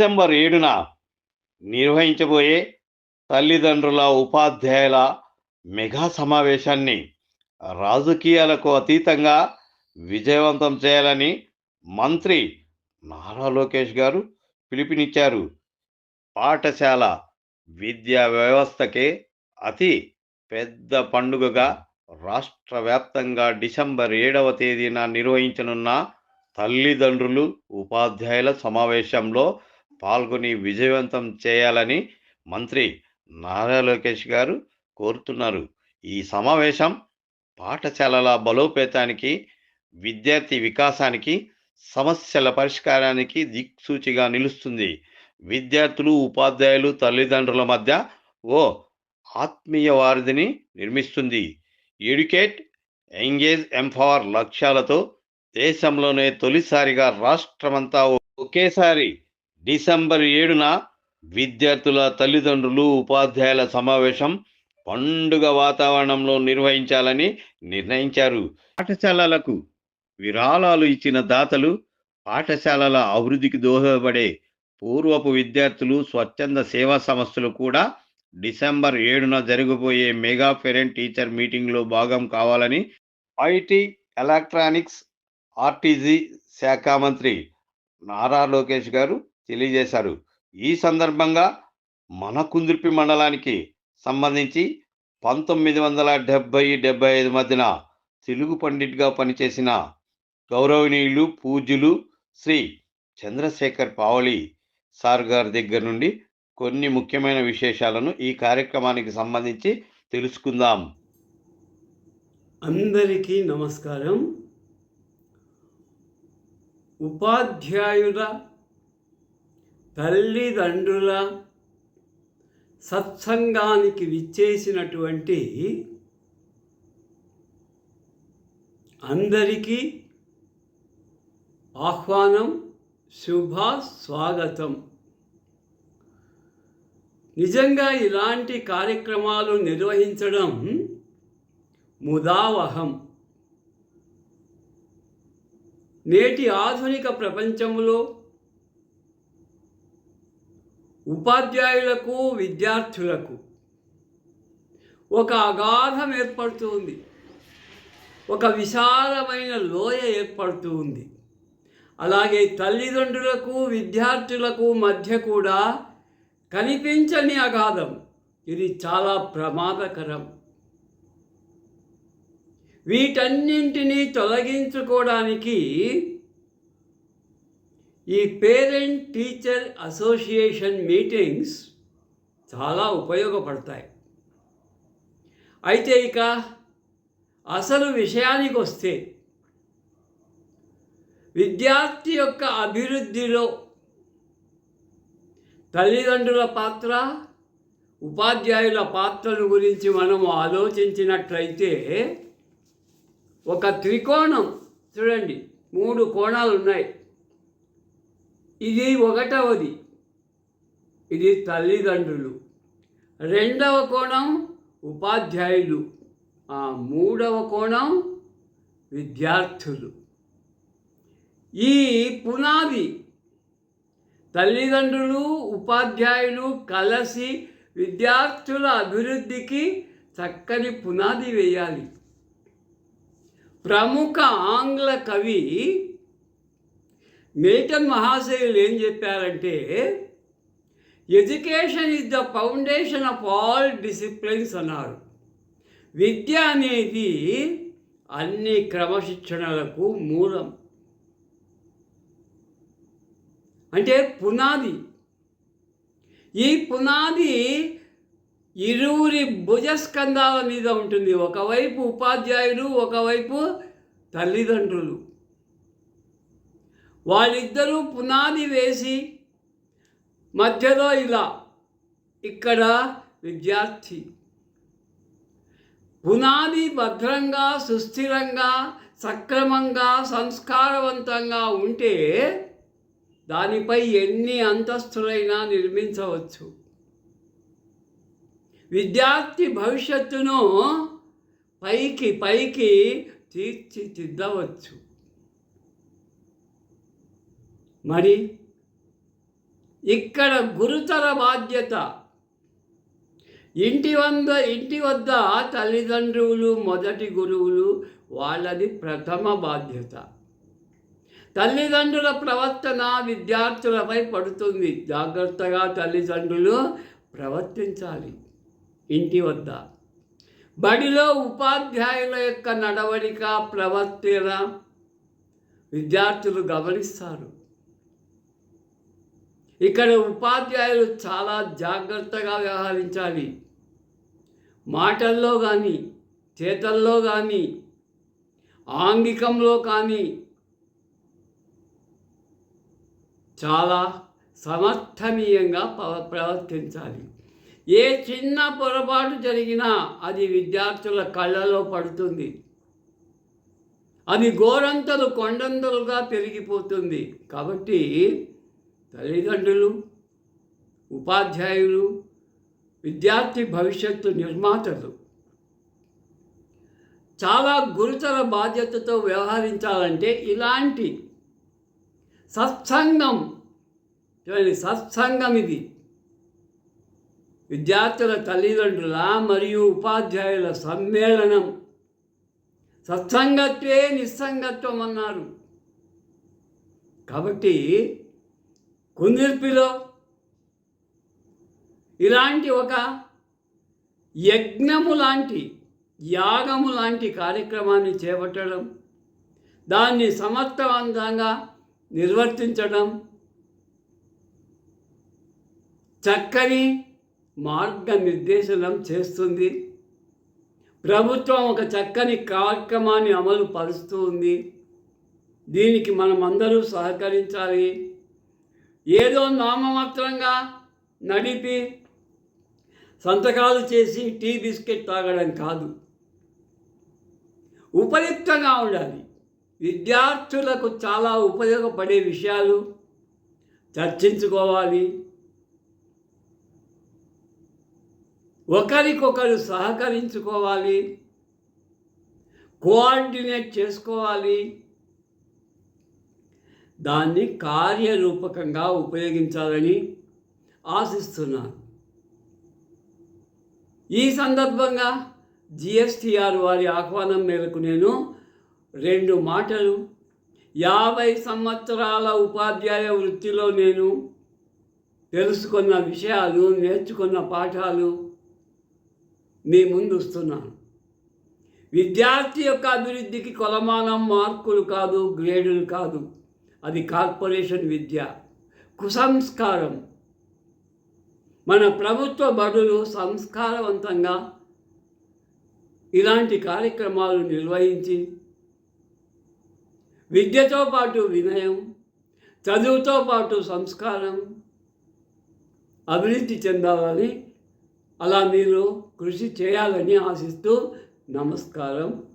December ఏడున నిర్వహించబోయే తల్లిదండ్రుల ఉపాధ్యాయుల మెగా సమావేశాన్ని రాజకీయాలకు అతీతంగా విజయవంతం చేయాలని మంత్రి నారా లోకేష్ గారు పిలుపునిచ్చారు. పాఠశాల విద్యా వ్యవస్థకే అతి పెద్ద పండుగగా రాష్ట్ర వ్యాప్తంగా డిసెంబర్ ఏడవ తేదీన నిర్వహించనున్న తల్లిదండ్రులు ఉపాధ్యాయుల సమావేశంలో పాల్గొని విజయవంతం చేయాలని మంత్రి నారా లోకేష్ గారు కోరుతున్నారు. ఈ సమావేశం పాఠశాలల బలోపేతానికి విద్యార్థి వికాసానికి సమస్యల పరిష్కారానికి దిక్సూచిగా నిలుస్తుంది. విద్యార్థులు ఉపాధ్యాయులు తల్లిదండ్రుల మధ్య ఓ ఆత్మీయ వారిధిని నిర్మిస్తుంది. ఎడ్యుకేట్ ఎంగేజ్ ఎంపవర్ లక్ష్యాలతో దేశంలోనే తొలిసారిగా రాష్ట్రమంతా ఒకేసారి డిసెంబర్ ఏడున విద్యార్థుల తల్లిదండ్రులు ఉపాధ్యాయుల సమావేశం పండుగ వాతావరణంలో నిర్వహించాలని నిర్ణయించారు. పాఠశాలలకు విరాళాలు ఇచ్చిన దాతలు పాఠశాలల అభివృద్ధికి దోహదపడే పూర్వపు విద్యార్థులు స్వచ్ఛంద సేవా సంస్థలు కూడా డిసెంబర్ ఏడున జరగబోయే మెగా పేరెంట్ టీచర్ మీటింగ్లో భాగం కావాలని ఐటీ ఎలక్ట్రానిక్స్ ఆర్టీజీ శాఖ మంత్రి నారా లోకేష్ గారు తెలియజేశారు. ఈ సందర్భంగా మన కుందుర్పి మండలానికి సంబంధించి పంతొమ్మిది వందల డెబ్బై డెబ్బై ఐదు మధ్యన తెలుగు పండిట్గా పనిచేసిన గౌరవనీయులు పూజ్యులు శ్రీ చంద్రశేఖర్ పావళి సార్ గారి దగ్గర నుండి కొన్ని ముఖ్యమైన విశేషాలను ఈ కార్యక్రమానికి సంబంధించి తెలుసుకుందాం. అందరికీ నమస్కారం. ఉపాధ్యాయుల తల్లిదండ్రుల సత్సంగానికి విచ్చేసినటువంటి అందరికీ ఆహ్వానం శుభ స్వాగతం. నిజంగా ఇలాంటి కార్యక్రమాలు నిర్వహించడం ముదావహం. నేటి ఆధునిక ప్రపంచంలో ఉపాధ్యాయులకు విద్యార్థులకు ఒక అగాధం ఏర్పడుతుంది ఒక విశాలమైన లోయ ఏర్పడుతూ ఉంది. అలాగే తల్లిదండ్రులకు విద్యార్థులకు మధ్య కూడా కనిపించని అగాధం. ఇది చాలా ప్రమాదకరం. వీటన్నింటినీ తొలగించుకోవడానికి ఈ పేరెంట్ టీచర్ అసోసియేషన్ మీటింగ్స్ చాలా ఉపయోగపడతాయి. అయితే ఇక అసలు విషయానికి వస్తే విద్యార్థి యొక్క అభివృద్ధిలో తల్లిదండ్రుల పాత్ర ఉపాధ్యాయుల పాత్రల గురించి మనం ఆలోచించినట్లయితే ఒక త్రికోణం చూడండి మూడు కోణాలు ఉన్నాయి ఇది ఒకటవది. ఇది తల్లిదండ్రులు. రెండవ కోణం ఉపాధ్యాయులు. ఆ మూడవ కోణం విద్యార్థులు. ఈ పునాది తల్లిదండ్రులు ఉపాధ్యాయులు కలిసి విద్యార్థుల అభివృద్ధికి చక్కని పునాది వేయాలి. ప్రముఖ ఆంగ్ల కవి మిల్టన్ మహాశయులు ఏం చెప్పారంటే education is the foundation of all disciplines అన్నారు. విద్య అనేది అన్ని క్రమశిక్షణలకు మూలం. అంటే పునాది. ఈ పునాది ఇరువురి భుజస్కంధాల మీద ఉంటుంది. ఒకవైపు ఉపాధ్యాయులు ఒకవైపు తల్లిదండ్రులు. వాళ్ళిద్దరూ పునాది వేసి మధ్యలో ఇలా ఇక్కడ విద్యార్థి పునాది భద్రంగా సుస్థిరంగా సక్రమంగా సంస్కారవంతంగా ఉంటే దానిపై ఎన్ని అంతస్తులైనా నిర్మించవచ్చు. విద్యార్థి భవిష్యత్తును పైకి పైకి తీర్చిదిద్దవచ్చు. మరి ఇక్కడ గురుతర బాధ్యత. ఇంటి వద్ద ఇంటి వద్ద తల్లిదండ్రులు మొదటి గురువులు వాళ్ళది ప్రథమ బాధ్యత. తల్లిదండ్రుల ప్రవర్తన విద్యార్థులపై పడుతుంది. జాగ్రత్తగా తల్లిదండ్రులు ప్రవర్తించాలి ఇంటి వద్ద. బడిలో ఉపాధ్యాయుల యొక్క నడవడిక ప్రవర్తన విద్యార్థులు గమనిస్తారు. ఇక్కడ ఉపాధ్యాయులు చాలా జాగ్రత్తగా వ్యవహరించాలి. మాటల్లో కానీ చేతల్లో కానీ ఆంగికంలో కానీ చాలా సమర్థనీయంగా ప్రవర్తించాలి. ఏ చిన్న పొరపాటు జరిగినా అది విద్యార్థుల కళ్ళలో పడుతుంది. అది గోరంతలు కొండంతలుగా పెరిగిపోతుంది. కాబట్టి తల్లిదండ్రులు ఉపాధ్యాయులు విద్యార్థి భవిష్యత్తు నిర్మాతలు చాలా గురుతర బాధ్యతతో వ్యవహరించాలంటే ఇలాంటి సత్సంగం చూడండి సత్సంగం ఇది. విద్యార్థుల తల్లిదండ్రుల మరియు ఉపాధ్యాయుల సమ్మేళనం. సత్సంగత్వే నిస్సంగత్వం అన్నారు. కాబట్టి కుందిర్పిలో. ఇలాంటి ఒక యజ్ఞము లాంటి యాగము లాంటి కార్యక్రమాన్ని చేపట్టడం దాన్ని సమర్థవంతంగా నిర్వర్తించడం చక్కని మార్గనిర్దేశనం చేస్తుంది. ప్రభుత్వం ఒక చక్కని కార్యక్రమాన్ని అమలు పరుస్తూ ఉంది దీనికి మనమందరూ సహకరించాలి. ఏదో నామమాత్రంగా నడిపి సంతకాలు చేసి టీ బిస్కెట్ తాగడం కాదు. ఉపయుక్తంగా ఉండాలి. విద్యార్థులకు చాలా ఉపయోగపడే విషయాలు చర్చించుకోవాలి. ఒకరికొకరు సహకరించుకోవాలి. కోఆర్డినేట్ చేసుకోవాలి. దాన్ని కార్యరూపకంగా ఉపయోగించాలని ఆశిస్తున్నాను. ఈ సందర్భంగా జిఎస్టిఆర్ వారి ఆహ్వానం మేరకు నేను రెండు మాటలు యాభై సంవత్సరాల ఉపాధ్యాయ వృత్తిలో నేను తెలుసుకున్న విషయాలు నేర్చుకున్న పాఠాలు మీ ముందు వస్తున్నాను. విద్యార్థి యొక్క అభివృద్ధికి కొలమానం మార్కులు కాదు గ్రేడులు కాదు. అది కార్పొరేషన్ విద్య కుసంస్కారం. మన ప్రభుత్వ బడులు సంస్కారవంతంగా ఇలాంటి కార్యక్రమాలు నిర్వహించి విద్యతో పాటు వినయం చదువుతో పాటు సంస్కారం అభివృద్ధి చెందాలని అలా మీరు కృషి చేయాలని ఆశిస్తూ నమస్కారం.